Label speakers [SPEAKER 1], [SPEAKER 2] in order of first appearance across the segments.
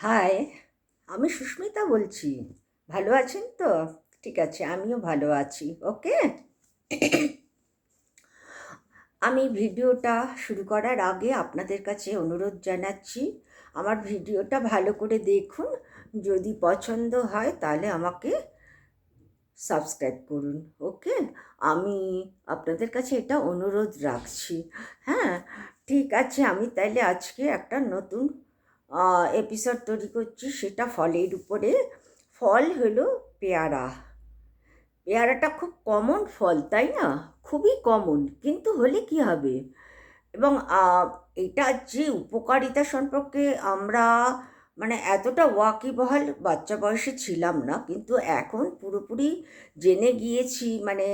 [SPEAKER 1] High, আমি সুস্মিতা বলছি। ভালো আছেন তো? ঠিক আছে, আমিও ভালো আছি, ওকে? আমি ভিডিওটা শুরু করার আগে আপনাদের কাছে অনুরোধ জানাচ্ছি, আমার ভিডিওটা ভালো করে দেখুন, যদি পছন্দ হয় তাহলে আমাকে সাবস্ক্রাইব করুন, ওকে? আমি আপনাদের কাছে এটা অনুরোধ রাখছি। হ্যাঁ ঠিক আছে, আমি তাইলে আজকে একটা নতুন এপিসোড তৈরি করছি, সেটা ফলের উপরে। ফল হলো পেয়ারা। পেয়ারাটা খুব কমন ফল, তাই না? খুবই কমন কিন্তু হলে কি হবে? এবং এটা যে উপকারিতা সম্পর্কে আমরা মানে এতটা ওয়াকিবহাল বাচ্চা বয়সে ছিলাম না, কিন্তু এখন পুরোপুরি জেনে গিয়েছি মানে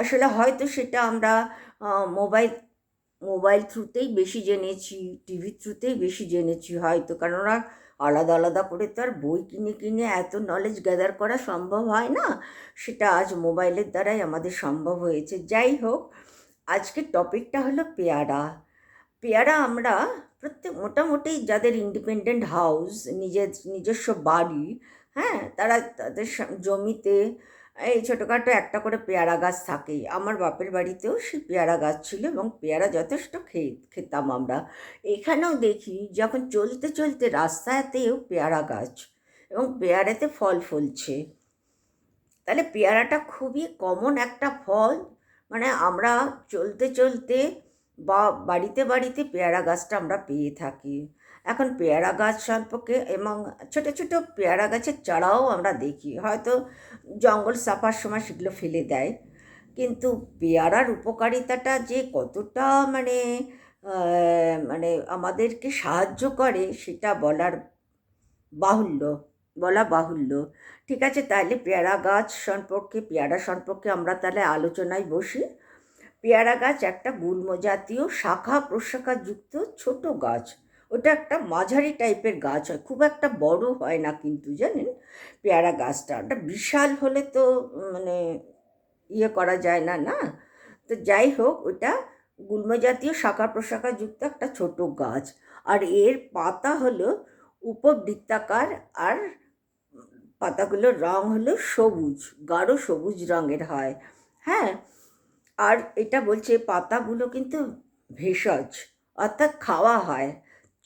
[SPEAKER 1] আসলে হয়তো সেটা আমরা মোবাইল মোবাইল থ্রুতেই বেশি জেনেছি টিভির থ্রুতেই বেশি জেনেছি হয়তো কেননা আলাদা আলাদা করে তো আর বই কিনে কিনে এত নলেজ গ্যাদার করা সম্ভব হয় না, সেটা আজ মোবাইলের দ্বারাই আমাদের সম্ভব হয়েছে। যাই হোক, আজকের টপিকটা হলো পেয়ারা। পেয়ারা আমরা প্রত্যেক, মোটামুটি যাদের ইন্ডিপেন্ডেন্ট হাউস নিজের, নিজস্ব বাড়ি হ্যাঁ তারা তাদের জমিতে এই ছোটোখাটো একটা করে পেয়ারা গাছ থাকেই। আমার বাপের বাড়িতেও সেই পেয়ারা গাছ ছিল এবং পেয়ারা যথেষ্ট খেয়ে, খেতাম আমরা। এখানেও দেখি যখন চলতে চলতে রাস্তাতেও পেয়ারা গাছ এবং পেয়ারাতে ফল ফলছে। তাহলে পেয়ারাটা খুবই কমন একটা ফল। মানে আমরা চলতে চলতে বা বাড়িতে বাড়িতে পেয়ারা গাছটা আমরা পেয়ে থাকি। এখন পেয়ারা গাছ সম্পর্কে এবং ছোট ছোট পেয়ারা গাছের চারাও আমরা দেখি। হয়তো জঙ্গল সাফার সময় সেগুলো ফেলে দেয়। কিন্তু পেয়ারার উপকারিতাটা যে কতটা মানে মানে আমাদেরকে সাহায্য করে সেটা বলার বাহুল্য, বলা বাহুল্য। ঠিক আছে, তাহলে পেয়ারা গাছ সম্পর্কে, পেয়ারা সম্পর্কে আমরা তাহলে আলোচনায় বসি। পেয়ারা গাছ একটা গুল্ম জাতীয় শাখা প্রশাখাযুক্ত ছোট গাছ। ওটা একটা মাঝারি টাইপের গাছ হয়, খুব একটা বড় হয় না কিন্তু জানেন পেয়ারা গাছটা। ওটা বিশাল হলে তো মানে ইয়ে করা যায় না না? তো যাই হোক, ওটা গুল্ম জাতীয় শাখা প্রশাখাযুক্ত একটা ছোট গাছ। আর এর পাতা হলো উপবৃত্তাকার আর পাতাগুলোর রং হলো সবুজ, গাঢ় সবুজ রঙের হয়। হ্যাঁ? আর এটা বলছে পাতাগুলো কিন্তু ভেষজ, অর্থাৎ খাওয়া হয়।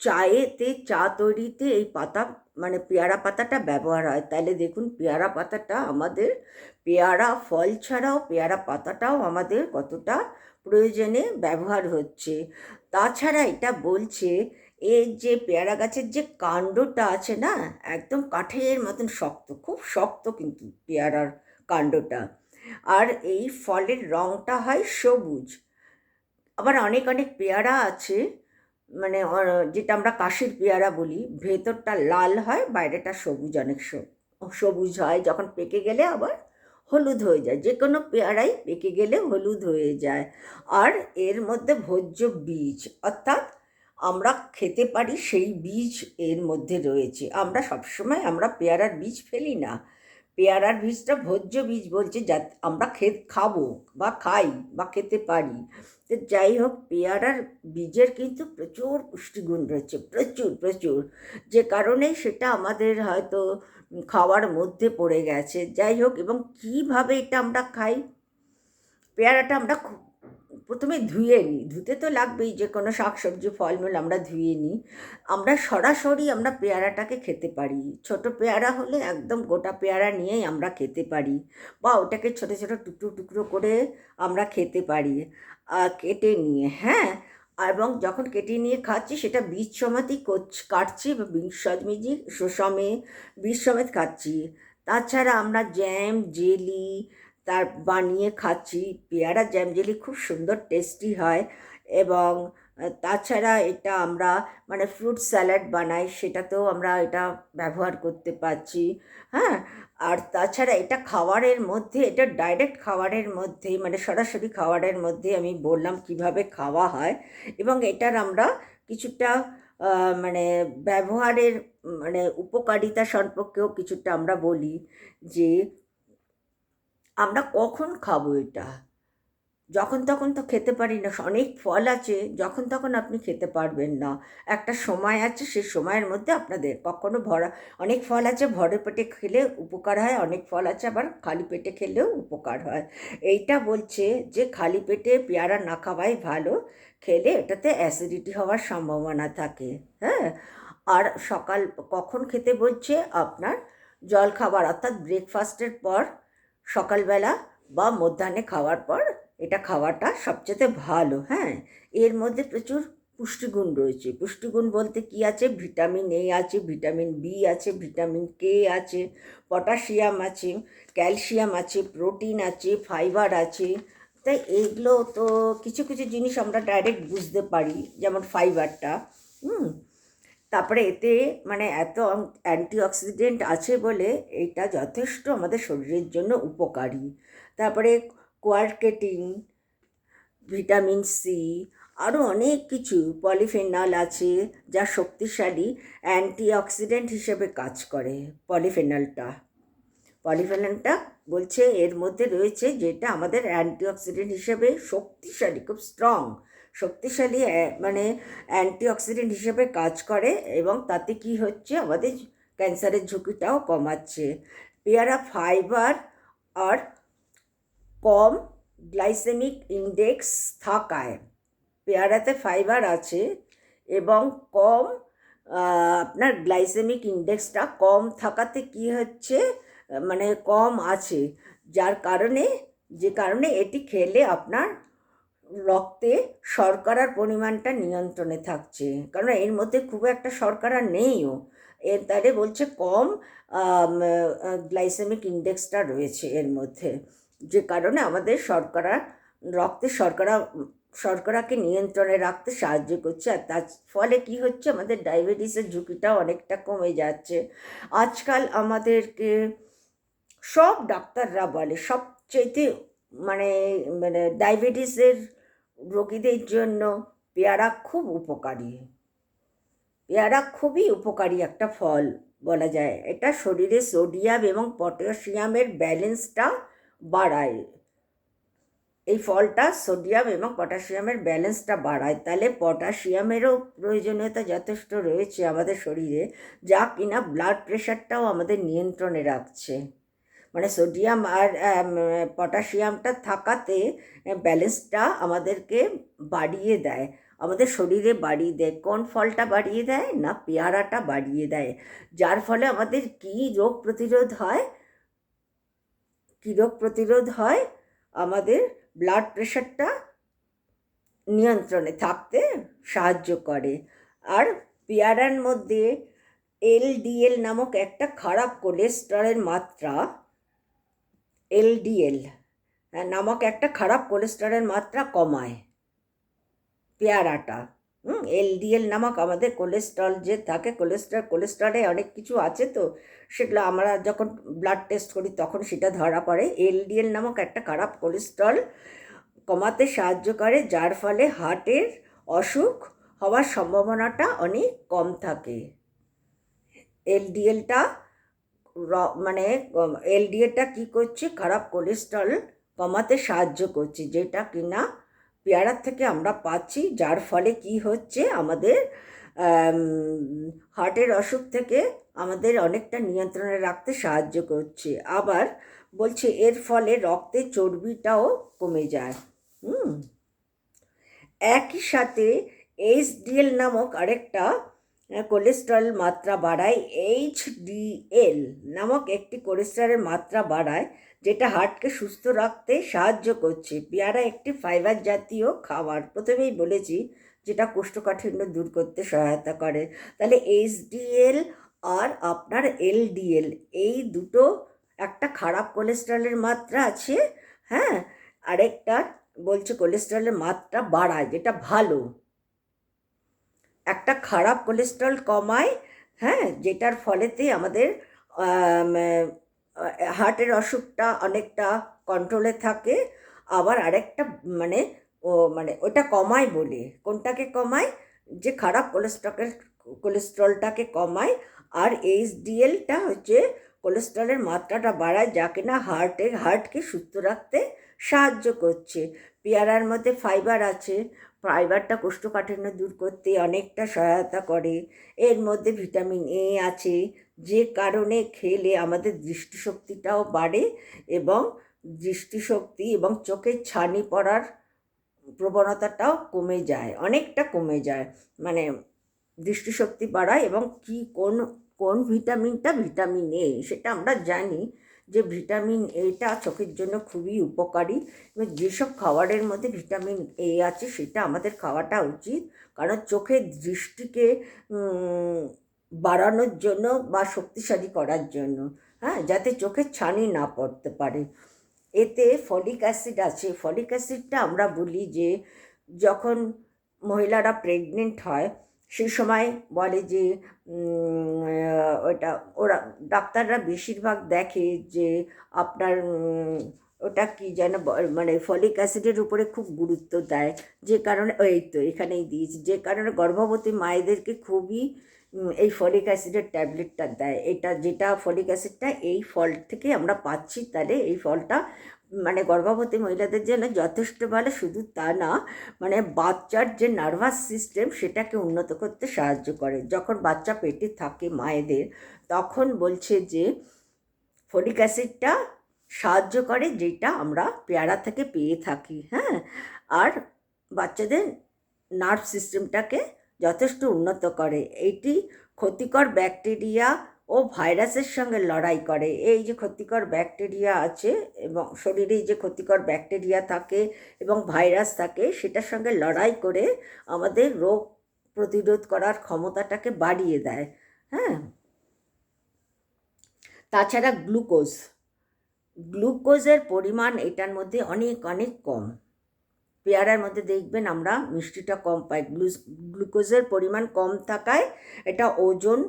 [SPEAKER 1] চায়েতে, চা তৈরিতে এই পাতা মানে পেয়ারা পাতাটা ব্যবহার হয়। তাহলে দেখুন, পেয়ারা পাতাটা আমাদের, পেয়ারা ফল ছাড়াও পেয়ারা পাতাটাও আমাদের কতটা প্রয়োজনে ব্যবহার হচ্ছে। তাছাড়া এটা বলছে এর যে পেয়ারা গাছের যে কাণ্ডটা আছে না, একদম কাঠের মতন শক্ত, খুব শক্ত কিন্তু পেয়ারার কাণ্ডটা। আর এই ফলের রঙটা হয় সবুজ। আবার অনেক অনেক পেয়ারা আছে মানে যেটা আমরা কাশির পেয়ারা বলি, ভেতরটা লাল হয়, বাইরেটা সবুজ, অনেক সবুজ হয়। যখন পেকে গেলে আবার হলুদ হয়ে যায়। যে কোনো পেয়ারাই পেকে গেলে হলুদ হয়ে যায়। আর এর মধ্যে ভোজ্য বীজ, অর্থাৎ আমরা খেতে পারি সেই বীজ এর মধ্যে রয়েছে। আমরা সবসময় আমরা পেয়ারার বীজ ফেলি না। পেয়ারার বীজটা ভোজ্য বীজ বলছে, যা আমরা খে খাব বা খাই বা খেতে পারি। তো যাই হোক, পেয়ারার বীজের কিন্তু প্রচুর পুষ্টিগুণ রয়েছে, প্রচুর প্রচুর। যে কারণে সেটা আমাদের হয়তো খাওয়ার মধ্যে পড়ে গেছে। যাই হোক, এবং কীভাবে এটা আমরা খাই? পেয়ারাটা আমরা খুব প্রথমে ধুয়ে নিই ধুতে তো লাগবেই, যে কোনো শাকসবজি, ফলমূল আমরা ধুয়ে নিই আমরা সরাসরি আমরা পেয়ারাটাকে খেতে পারি। ছোট পেয়ারা হলে একদম গোটা পেয়ারা নিয়েই আমরা খেতে পারি। বা ওটাকে ছোটো ছোটো টুকরো টুকরো করে আমরা খেতে পারি কেটে নিয়ে হ্যাঁ? এবং যখন কেটে নিয়ে খাচ্ছি, সেটা বীজ সমেতই কাটছি বা বীজ সমে বীজ সমেত খাচ্ছি। তাছাড়া আমরা জ্যাম, জেলি তার বানিয়ে খাচ্ছি। পেয়ারা জ্যাম জেলি খুব সুন্দর টেস্টি হয় এবং তাছাড়া এটা আমরা মানে ফ্রুট স্যালাড বানাই, সেটাতেও আমরা এটা ব্যবহার করতে পারছি। হ্যাঁ? আর তাছাড়া এটা খাবারের মধ্যে, এটা ডাইরেক্ট খাবারের মধ্যে মানে সরাসরি খাবারের মধ্যে আমি বললাম কীভাবে খাওয়া হয় এবং এটার আমরা কিছুটা মানে ব্যবহারের মানে উপকারিতা সম্পর্কেও কিছুটা আমরা বলি যে আমরা কখন খাব এটা? যখন তখন তো খেতে পারি না। অনেক ফল আছে, যখন তখন আপনি খেতে পারবেন না। একটা সময় আছে সেই সময়ের মধ্যে আপনাদের কখনো ভরা অনেক ফল আছে, ভরে পেটে খেলে উপকার হয়, অনেক ফল আছে, আবার খালি পেটে খেলেও উপকার হয়। এইটা বলছে যে, খালি পেটে পেয়ারা না খাওয়াই ভালো, খেলে এটাতে অ্যাসিডিটি হওয়ার সম্ভাবনা থাকে। হ্যাঁ? আর সকাল কখন খেতে বলছে, আপনার জল খাবার অর্থাৎ ব্রেকফাস্টের পর সকালবেলা বা মধ্যাহ্নে খাওয়ার পর এটা খাওয়াটা সবচেয়ে ভালো হ্যাঁ। এর মধ্যে প্রচুর পুষ্টিগুণ রয়েছে। পুষ্টিগুণ বলতে কি আছে? ভিটামিন এ আছে, ভিটামিন বি আছে, ভিটামিন কে আছে, পটাশিয়াম আছে, ক্যালসিয়াম আছে, প্রোটিন আছে, ফাইবার আছে। তাই এইগুলো তো কিছু কিছু জিনিস আমরা ডাইরেক্ট বুঝতে পারি, যেমন ফাইবারটা, হুম। তারপরে এতে মানে এত অ্যান্টিঅক্সিডেন্ট আছে বলে এটা যথেষ্ট আমাদের শরীরের জন্য উপকারী। তারপরে কোয়ার্কেটিন, ভিটামিন সি আরও অনেক কিছু পলিফেনল আছে যা শক্তিশালী অ্যান্টিঅক্সিডেন্ট হিসেবে কাজ করে পলিফেনলটা। পলিফেনলটা বলছে এর মধ্যে রয়েছে যেটা আমাদের অ্যান্টিঅক্সিডেন্ট হিসেবে শক্তিশালী, খুব স্ট্রং শক্তিশালী মানে অ্যান্টিঅক্সিডেন্ট হিসেবে কাজ করে এবং তাতে কি হচ্ছে, আমাদের ক্যান্সারের ঝুঁকিটাও কমাচ্ছে। পেয়ারা ফাইবার আর কম গ্লাইসেমিক ইন্ডেক্স থাকায় পেয়ারাতে ফাইবার আছে এবং কম আপনার গ্লাইসেমিক ইন্ডেক্সটা কম থাকাতে কি হচ্ছে মানে কম আছে। যার কারণে, যে কারণে এটি খেলে আপনার রক্তে শর্করার পরিমাণটা নিয়ন্ত্রণে থাকছে। কারণ এর মধ্যে খুব একটা শর্করা নেইও। এর তারে বলছে কম গ্লাইসেমিক ইন্ডেক্সটা রয়েছে এর মধ্যে। যে কারণে আমাদের শর্করা, রক্তে শর্করা, শর্করাকে নিয়ন্ত্রণে রাখতে সাহায্য করছে। আর তার ফলে কি হচ্ছে, আমাদের ডায়াবেটিসের ঝুঁকিটা অনেকটা কমে যাচ্ছে। আজকাল আমাদেরকে সব ডাক্তাররা বলে সবচেয়ে মানে মানে ডায়াবেটিসের রোগীদের জন্য পেয়ারা খুব উপকারী। পেয়ারা খুবই উপকারী একটা ফল বলা যায়। এটা শরীরে সোডিয়াম এবং পটাশিয়ামের ব্যালেন্সটা বাড়ায়। এই ফলটা সোডিয়াম এবং পটাশিয়ামের ব্যালেন্সটা বাড়ায়। তাহলে পটাশিয়ামেরও প্রয়োজনীয়তা যথেষ্ট রয়েছে আমাদের শরীরে, যা কিনা ব্লাড প্রেশারটাও আমাদের নিয়ন্ত্রণে রাখছে। মানে সোডিয়াম আর পটাশিয়ামটা থাকাতে ব্যালেন্সটা আমাদেরকে বাড়িয়ে দেয়। আমাদের শরীরে বাড়িয়ে দেয়। কোন ফলটা বাড়িয়ে দেয় না পেয়ারাটা বাড়িয়ে দেয়? যার ফলে আমাদের কী রোগ প্রতিরোধ হয়? কী রোগ প্রতিরোধ হয়? আমাদের ব্লাড প্রেশারটা নিয়ন্ত্রণে থাকতে সাহায্য করে। আর পেয়ারার মধ্যে এলডিএল নামক একটা খারাপ কোলেস্ট্রলের মাত্রা এলডিএল নামক একটা খারাপ কোলেস্ট্রলের মাত্রা কমায়। পেয়ারাটা। হুম এলডিএল নামক আমাদের কোলেস্ট্রল যে থাকে, কোলেস্ট্রল, কোলেস্ট্রলে অনেক কিছু আছে তো, সেগুলো আমরা যখন ব্লাড টেস্ট করি তখন সেটা ধরা পড়ে। এলডিএল নামক একটা খারাপ কোলেস্ট্রল কমাতে সাহায্য করে, যার ফলে হার্টের অসুখ হওয়ার সম্ভাবনাটা অনেক কম থাকে। এলডিএলটা মানে এলডিএটা কী করছে? খারাপ কোলেস্ট্রল কমাতে সাহায্য করছে। যেটা কিনা পেয়ারার থেকে আমরা পাচ্ছি, যার ফলে কি হচ্ছে? আমাদের হার্টের অসুখ থেকে আমাদের অনেকটা নিয়ন্ত্রণে রাখতে সাহায্য করছে। আবার বলছে, এর ফলে রক্তে চর্বিটাও কমে যায়। হুম। একই সাথে এইচডিএল নামক আরেকটা কোলেস্ট্রল মাত্রা বাড়ায় এইচডিএল নামক একটি কোলেস্ট্রলের মাত্রা বাড়ায়, যেটা হার্টকে সুস্থ রাখতে সাহায্য করছে। পেয়ারা একটি ফাইবার জাতীয় খাবার। প্রথমেই বলেছি যেটা কোষ্ঠকাঠিন্য দূর করতে সহায়তা করে। তাহলে এইচডিএল আর আপনার এলডিএল এই দুটো একটা খারাপ কোলেস্ট্রলের মাত্রা আছে হ্যাঁ আরেকটা বলছে কোলেস্ট্রলের মাত্রা বাড়ায়, যেটা ভালো। একটা খারাপ কোলেস্ট্রল কমায় হ্যাঁ যেটার ফলেতে আমাদের হার্টের অসুখটা অনেকটা কন্ট্রোলে থাকে। আবার আরেকটা মানে ও মানে ওটা কমায় বলে। কোনটাকে কমায়? যে খারাপ কোলেস্ট্রলের কোলেস্ট্রলটাকে কমায়। আর এইচডিএলটা হচ্ছে কোলেস্ট্রলের মাত্রাটা বাড়ায়, যা কিনা হার্টে হার্টকে সুস্থ রাখতে সাহায্য করছে। পেয়ারার মধ্যে ফাইবার আছে ফাইবারটা কোষ্ঠকাঠিন্য দূর করতে অনেকটা সহায়তা করে। এর মধ্যে ভিটামিন এ আছে, যে কারণে খেলে আমাদের দৃষ্টিশক্তিটাও বাড়ে এবং দৃষ্টিশক্তি এবং চোখের ছানি পড়ার প্রবণতাটাও কমে যায়, অনেকটা কমে যায়। মানে দৃষ্টিশক্তি বাড়ায় এবং কি কোন কোন ভিটামিনটা ভিটামিন এ সেটা আমরা জানি। যে ভিটামিন এটা চোখের জন্য খুবই উপকারী, এবং যেসব খাবারের মধ্যে ভিটামিন এ আছে সেটা আমাদের খাওয়াটা উচিত। কারণ চোখের দৃষ্টিকে বাড়ানোর জন্য বা শক্তিশালী করার জন্য হ্যাঁ যাতে চোখের ছানি না পড়তে পারে। এতে ফলিক অ্যাসিড আছে। ফলিক অ্যাসিডটা আমরা বলি যে, যখন মহিলারা প্রেগনেন্ট হয় সেই সময় বলে যে ওটা, ওরা, ডাক্তাররা বেশিরভাগ দেখে যে আপনার ওটা কি যেন মানে ফলিক অ্যাসিডের উপরে খুব গুরুত্ব দেয়। যে কারণে ও এই তো এখানেই দিয়েছি। যে কারণে গর্ভবতী মায়েদেরকে খুবই এই ফলিক অ্যাসিডের ট্যাবলেটটা দেয়। এটা যেটা ফলিক অ্যাসিডটা এই ফল থেকে আমরা পাচ্ছি, তাহলে এই ফলটা মানে গর্ভবতী মহিলাদের জন্য যথেষ্ট ভালো শুধু তা না মানে বাচ্চার যে নার্ভাস সিস্টেম সেটাকে উন্নত করতে সাহায্য করে। যখন বাচ্চা পেটে থাকে মায়েদের, তখন বলছে যে ফলিক অ্যাসিডটা সাহায্য করে, যেটা আমরা পেয়ারা থেকে পেয়ে থাকি হ্যাঁ? আর বাচ্চাদের নার্ভ সিস্টেমটাকে যথেষ্ট উন্নত করে। এইটি ক্ষতিকর ব্যাকটেরিয়া ও ভাইরাসের সঙ্গে লড়াই করে। এই যে ক্ষতিকর ব্যাকটেরিয়া আছে এবং শরীরে যে ক্ষতিকর ব্যাকটেরিয়া থাকে এবং ভাইরাস থাকে, সেটার সঙ্গে লড়াই করে আমাদের রোগ প্রতিরোধ করার ক্ষমতাটাকে বাড়িয়ে দেয়। হ্যাঁ? তাছাড়া গ্লুকোজ। গ্লুকোজের পরিমাণ এটার মধ্যে অনেক অনেক কম। পেয়ারার মধ্যে দেখবেন আমরা মিষ্টিটা কম পাই। গ্লুকোজের পরিমাণ কম থাকায় এটা ওজন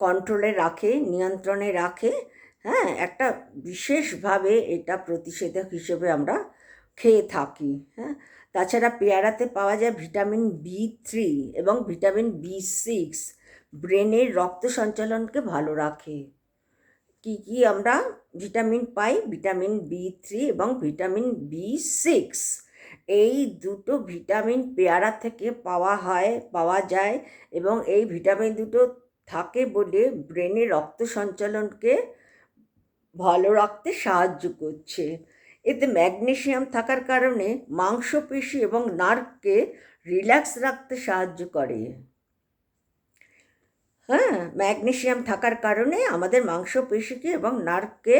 [SPEAKER 1] কন্ট্রোলে রাখে, নিয়ন্ত্রণে রাখে হ্যাঁ একটা বিশেষভাবে এটা প্রতিষেধক হিসেবে আমরা খেয়ে থাকি হ্যাঁ। তাছাড়া পেয়ারাতে পাওয়া যায় ভিটামিন বি থ্রি এবং ভিটামিন বি সিক্স ব্রেনের রক্ত সঞ্চালনকে ভালো রাখে। কি কি আমরা ভিটামিন পাই? ভিটামিন বি থ্রি এবং ভিটামিন বি সিক্স এই দুটো ভিটামিন পেয়ারা থেকে পাওয়া হয়, পাওয়া যায় এবং এই ভিটামিন দুটো থাকে বলে ব্রেনে রক্ত সঞ্চালনকে ভালো রাখতে সাহায্য করছে। এতে ম্যাগনেশিয়াম থাকার কারণে মাংসপেশি এবং নার্ভকে রিল্যাক্স রাখতে সাহায্য করে। হ্যাঁ ম্যাগনেশিয়াম থাকার কারণে আমাদের মাংসপেশিকে এবং নার্ভকে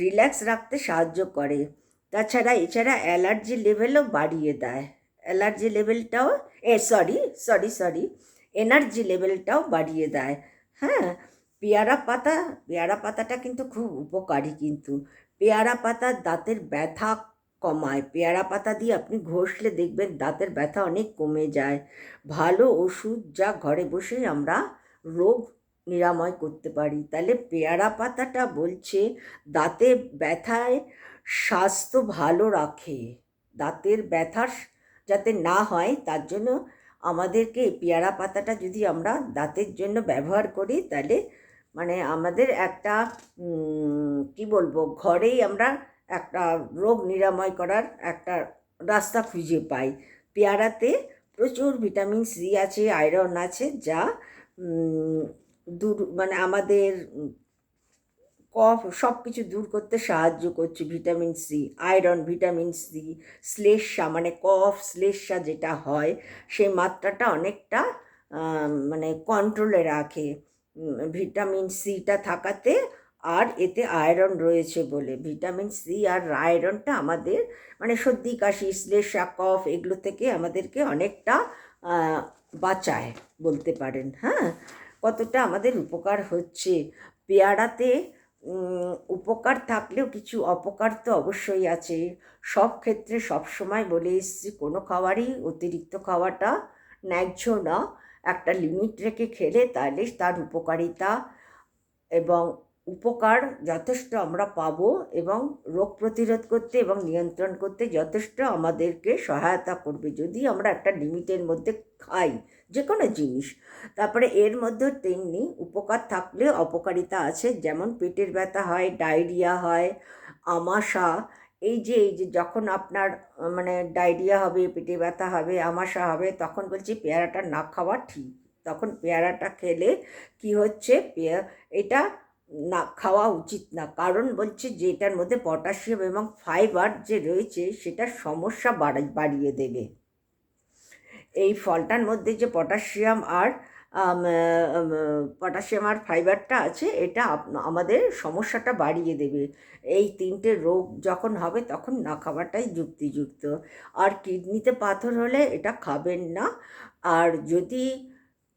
[SPEAKER 1] রিল্যাক্স রাখতে সাহায্য করে। তাছাড়া এছাড়া অ্যালার্জি লেভেলও বাড়িয়ে দেয়। অ্যালার্জি লেভেলটাও, এ সরি সরি সরি এনার্জি লেভেলটাও বাড়িয়ে দেয়। হ্যাঁ পেয়ারা পাতা, পেয়ারা পাতাটা কিন্তু খুব উপকারী কিন্তু। পেয়ারা পাতা দাঁতের ব্যথা কমায়। পেয়ারা পাতা দিয়ে আপনি ঘষলে দেখবেন দাঁতের ব্যথা অনেক কমে যায়। ভালো ওষুধ যা ঘরে বসেই আমরা রোগ নিরাময় করতে পারি। তাহলে পেয়ারা পাতাটা বলছে দাঁতে ব্যথায় স্বাস্থ্য ভালো রাখে। দাঁতের ব্যথা যাতে না হয় তার জন্য আমাদেরকে পেয়ারা পাতাটা যদি আমরা দাঁতের জন্য ব্যবহার করি, তাহলে মানে আমাদের একটা কি বলব, ঘরেই আমরা একটা রোগ নিরাময় করার একটা রাস্তা খুঁজে পাই। পেয়ারাতে প্রচুর ভিটামিন সি আছে, আয়রন আছে, যা দূর মানে আমাদের কফ সব কিছু দূর করতে সাহায্য করছে vitamin C iron vitamin C শ্লেষ্মা মানে কফ, শ্লেষ্মা যেটা হয়, সেই মাত্রাটা অনেকটা মানে কন্ট্রোলে রাখে। ভিটামিন সিটা থাকাতে আর এতে আয়রন রয়েছে বলে। ভিটামিন সি আর আয়রনটা আমাদের মানে সর্দি, কাশি শ্লেষা কফ এগুলো থেকে আমাদেরকে অনেকটা বাঁচায় বলতে পারেন হ্যাঁ? কতটা আমাদের উপকার হচ্ছে। পেয়ারাতে উপকার থাকলেও কিছু অপকার তো অবশ্যই আছে। সব ক্ষেত্রে সব সময় বলে এসেছি, কোনো খাবারই অতিরিক্ত খাওয়াটা ন্যায্য না। একটা লিমিট রেখে খেলে তাহলে তার উপকারিতা এবং উপকার যথেষ্ট আমরা পাবো এবং রোগ প্রতিরোধ করতে এবং নিয়ন্ত্রণ করতে যথেষ্ট আমাদেরকে সহায়তা করবে। যদি আমরা একটা লিমিটের মধ্যে খাই যে কোনো জিনিস। তারপরে এর মধ্যেও তেমনি উপকার থাকলে অপকারিতা আছে, যেমন পেটের ব্যথা হয়, ডায়রিয়া হয়, আমাশা। এই যে এই যে, যখন আপনার মানে ডায়রিয়া হবে, পেটে ব্যথা হবে, আমাশা হবে, তখন বলছি পেয়ারাটা না খাওয়া ঠিক। তখন পেয়ারাটা খেলে কি হচ্ছে? পেয়া, এটা না খাওয়া উচিত না। কারণ বলছে যে, এটার মধ্যে পটাশিয়াম এবং ফাইবার যে রয়েছে, সেটা সমস্যা বাড়িয়ে দেবে। এই ফলটার মধ্যে যে পটাশিয়াম আর পটাশিয়াম আর ফাইবারটা আছে, এটা আমাদের সমস্যাটা বাড়িয়ে দেবে। এই তিনটে রোগ যখন হবে, তখন না খাওয়াটাই যুক্তিযুক্ত। আর কিডনিতে পাথর হলে এটা খাবেন না। আর যদি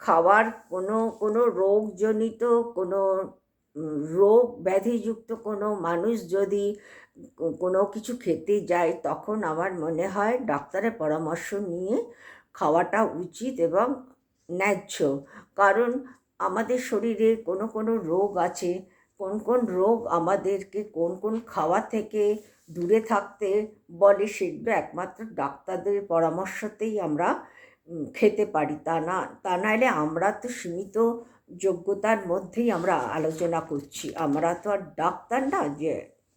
[SPEAKER 1] খাওয়ার কোনো কোনো রোগজনিত কোনো রোগ ব্যাধিযুক্ত কোনো মানুষ যদি কোনো কিছু খেতে যায়, তখন আমার মনে হয় ডাক্তারের পরামর্শ নিয়ে খাওয়াটা উচিত এবং ন্যায্য। কারণ আমাদের শরীরে কোনো কোনো রোগ আছে, কোন কোন রোগ আমাদেরকে কোন কোন খাওয়া থেকে দূরে থাকতে বলে সেগুলো একমাত্র ডাক্তারদের পরামর্শতেই আমরা খেতে পারি। তা না, তা নাহলে আমরা তো সীমিত যোগ্যতার মধ্যেই আমরা আলোচনা করছি। আমরা তো আর ডাক্তার না যে,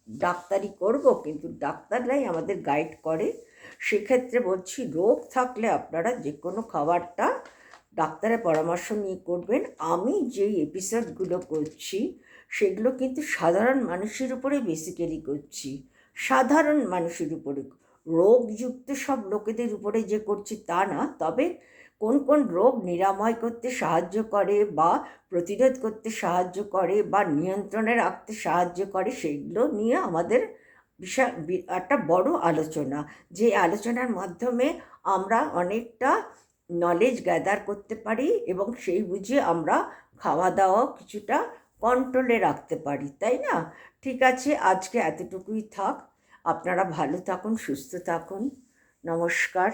[SPEAKER 1] ডাক্তারি করব, কিন্তু ডাক্তাররাই আমাদের গাইড করে। সেক্ষেত্রে বলছি, রোগ থাকলে আপনারা যে কোনো খাবারটা ডাক্তারের পরামর্শ নিয়ে করবেন। আমি যেই এপিসোডগুলো করছি, সেগুলো কিন্তু সাধারণ মানুষের উপরে বেসিক্যালি করছি। সাধারণ মানুষের উপরে। রোগযুক্ত সব লোকেদের উপরে যে করছি তা না, তবে কোন কোন রোগ নিরাময় করতে সাহায্য করে বা প্রতিরোধ করতে সাহায্য করে বা নিয়ন্ত্রণে রাখতে সাহায্য করে, সেগুলো নিয়ে আমাদের বিশাল একটা বড় আলোচনা, যে আলোচনার মাধ্যমে আমরা অনেকটা নলেজ গ্যাদার করতে পারি এবং সেই বুঝে আমরা খাওয়া দাওয়াও কিছুটা কন্ট্রোলে রাখতে পারি, তাই না? ঠিক আছে, আজকে এতটুকুই থাক। আপনারা ভালো থাকুন, সুস্থ থাকুন। নমস্কার।